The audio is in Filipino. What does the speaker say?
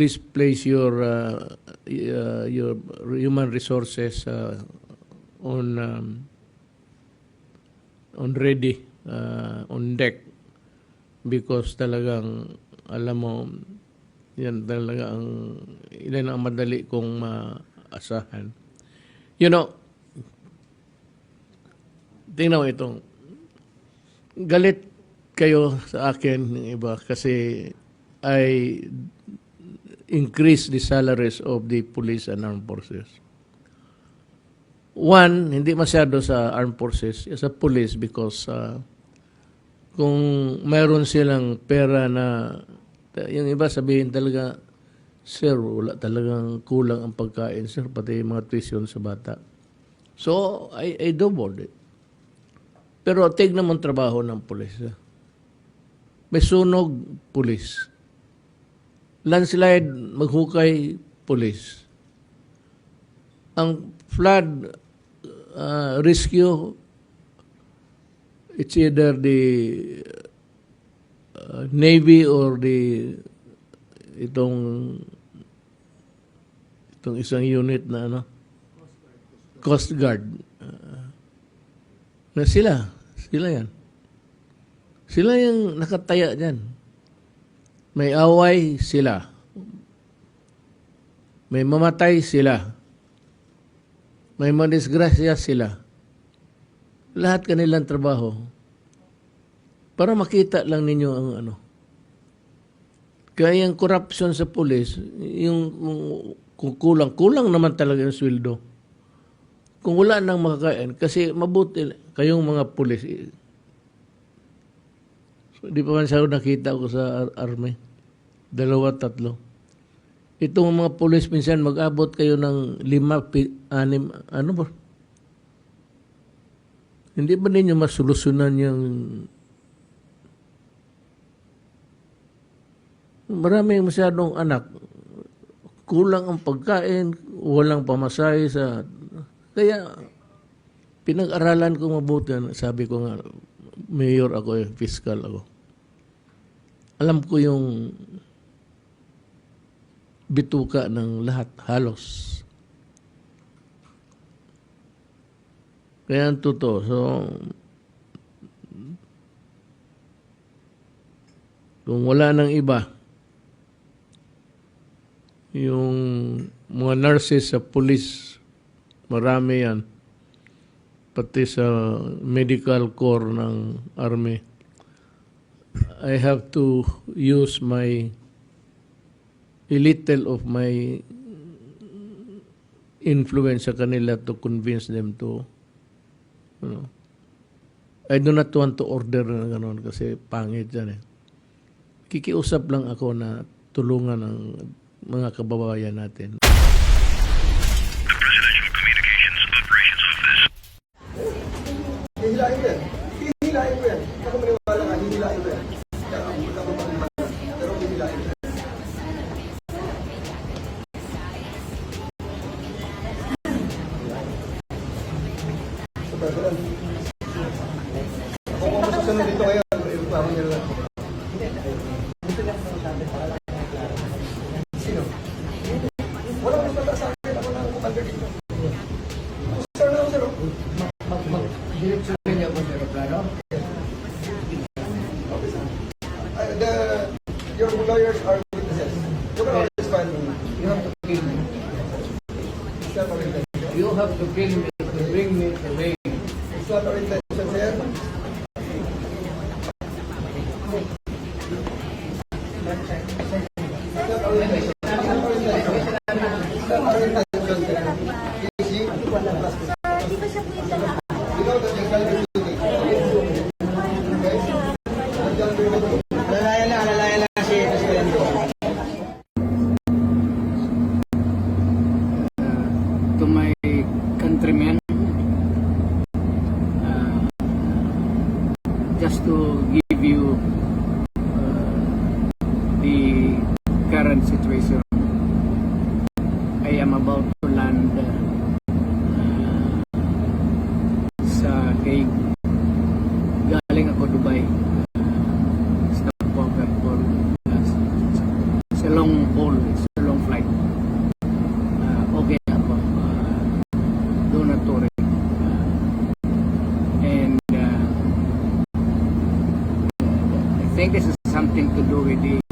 please place your uh, uh, your human resources uh, on um, on ready uh, on deck because talagang alam mo yan talaga ang ilan ang madali kong maasahan. You know, tingnan mo itong galit kayo sa akin ng iba kasi I increase the salaries of the police and armed forces. One, hindi masyado sa armed forces, sa police because uh, kung mayroon silang pera na yung iba sabihin talaga, Sir, wala talagang kulang ang pagkain, sir, pati mga tuition sa bata. So, I, I doubled it. Pero tignan mo trabaho ng pulis. May sunog, pulis. Landslide, maghukay, pulis. Ang flood uh, rescue, it's either the uh, Navy or the itong itong isang unit na ano? Coast Guard. Uh, na sila. Sila yan. Sila yung nakataya dyan may away sila. May mamatay sila. May madisgrasya sila. Lahat kanilang trabaho para makita lang ninyo ang ano. Kaya yung corruption sa pulis, yung kulang, kulang naman talaga yung sweldo. Kung wala nang makakain, kasi mabuti, kayong mga pulis, so, di pa man siya nakita ko sa ar- army. Dalawa, tatlo. Itong mga pulis minsan mag-abot kayo ng lima, pi, anim, ano ba? Hindi ba ninyo masolusyonan yung marami masyadong anak. Kulang ang pagkain, walang pamasahe sa... Kaya, pinag-aralan ko mabuti. Sabi ko nga, mayor ako, eh, fiscal ako. Alam ko yung bituka ng lahat, halos. Kaya ang totoo. So, kung wala nang iba, yung mga nurses sa police, marami yan. Pati sa medical corps ng army. I have to use my a little of my influence sa kanila to convince them to you know, I do not want to order na gano'n kasi pangit yan eh. Kikiusap lang ako na tulungan ang mga kababayan natin. Ako kung masusunod dito ngayon, yung parang nila. Sino? Wala akong tanda sa akin. Ako na ang commander dito. Sir na ako, sir. oh. Uh, the your lawyers are witnesses. You can always me. You have to kill. You have to kill me to bring me to me. It's not our intention, sir. It's not our intention. It's not our intention. It's not our intention, sir. You see? You know think this is something to do with the